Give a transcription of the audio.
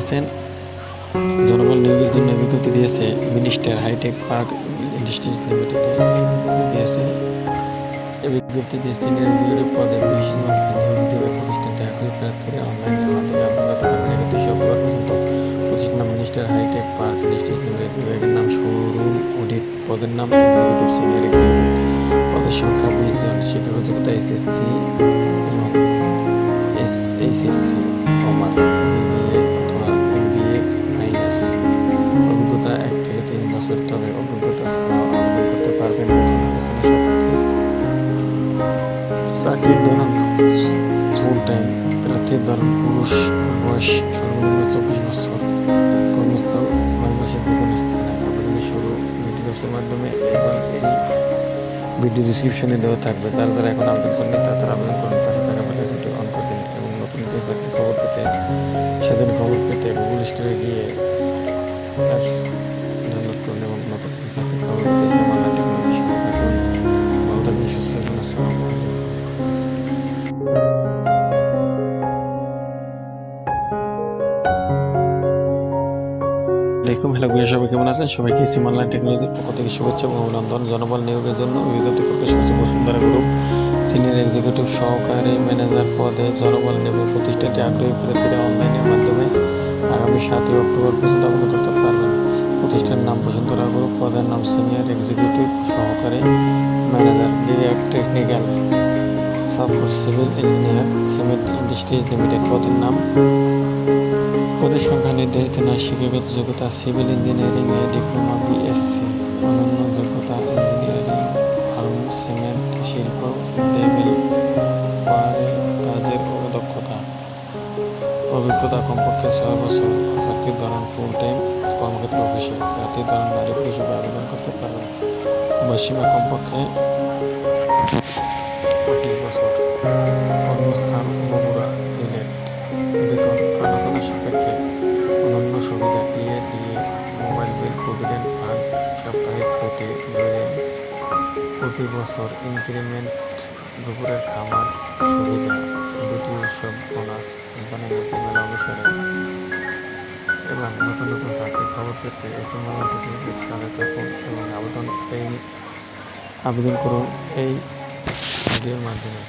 আছেন। জনবল নিয়োগের জন্য বিজ্ঞপ্তি দিয়েছে minister hitech park industries limited. দিয়েছে। বিজ্ঞপ্তি দিয়ে সিনিয়র পদে বিশ জনকে নিয়োগ দেবে প্রতিষ্ঠানটি আগ্রহী প্রার্থীরা অনলাইনের মাধ্যমে করতে পারবেন। একত্রিশে অক্টোবর পর্যন্ত প্রতিষ্ঠান minister hitech park industries limited. বিভাগের নাম শোরুম অডিট পদের নাম এক্সিকিউটিভ সিনিয়র পদের সংখ্যা বিশ জন। শিক্ষাগত যোগ্যতা এসএসসি এবং এস এইচএসসি, কমার্স চাকরির ধরন ফুল টাইম প্রার্থীর ধরন পুরুষ বয়স সর্বনিম্ন চব্বিশ বছর কর্মস্থল বাংলাদেশের যে কোনো স্থানে আবেদনের শুরু ভিডিও জবসের মাধ্যমে এবং এই ভিডিও ডিসক্রিপশনে দেওয়া থাকবে। তারা যারা এখন আবেদন করেনি তারা তারা আবেদন করুন পাশে তারা বেলা দুটি অন দিন এবং নতুন নতুন চাকরির খবর পেতে, সেদিন খবর পেতে গুগল স্টোরে গিয়ে আলাইকুম। হ্যালো ভাইয়া সবাই কেমন আছেন? সবাইকে সিম অনলাইন টেকনোলজির পক্ষ থেকে শুভেচ্ছা এবং অভিনন্দন। জনবল নিয়োগের জন্য বিজ্ঞপ্তি প্রকাশ করেছে বসুন্ধরা গ্রুপ সিনিয়র এক্সিকিউটিভ সহকারী ম্যানেজার পদে জনবল নেবে প্রতিষ্ঠানটি আগ্রহী প্রার্থীরা অনলাইনের মাধ্যমে আগামী সাতই অক্টোবর পর্যন্ত আবেদন করতে পারবেন। প্রতিষ্ঠানের নাম বসুন্ধরা গ্রুপ পদের নাম সিনিয়র এক্সিকিউটিভ সহকারী manager direct technical support civil engineer cement industries limited পদের নাম পদের সংখ্যা নির্ধারিত নয় শিক্ষাগত যোগ্যতা সিভিল ইঞ্জিনিয়ারিং এ ডিপ্লোমা বিএসসি অন্যান্য যোগ্যতা ইঞ্জিনিয়ারিং, ফার্ম, সিমেন্ট, শিল্প, টেবিল কাজের দক্ষতা অভিজ্ঞতা কমপক্ষে ছয় বছর, চাকরির ধরন ফুল টাইম কর্মক্ষেত্র অফিসে জাতির ধরন নারী পুরুষ আবেদন করতে পারবেন। বয়সীমা কমপক্ষে সাপ্তাহিক ছুটি বেড়েন প্রতি বছর ইনক্রিমেন্ট দুপুরের খাবার সুবিধা দুটি উৎসব বোনাস কোম্পানির নীতি মেলা অনুসারে এবং নতুন নতুন চাকরির খবর পেতে এস এম টেকনিকের সাথে থাকুন এবং আবেদন এই আবেদন করুন এই ভিডিওর মাধ্যমে।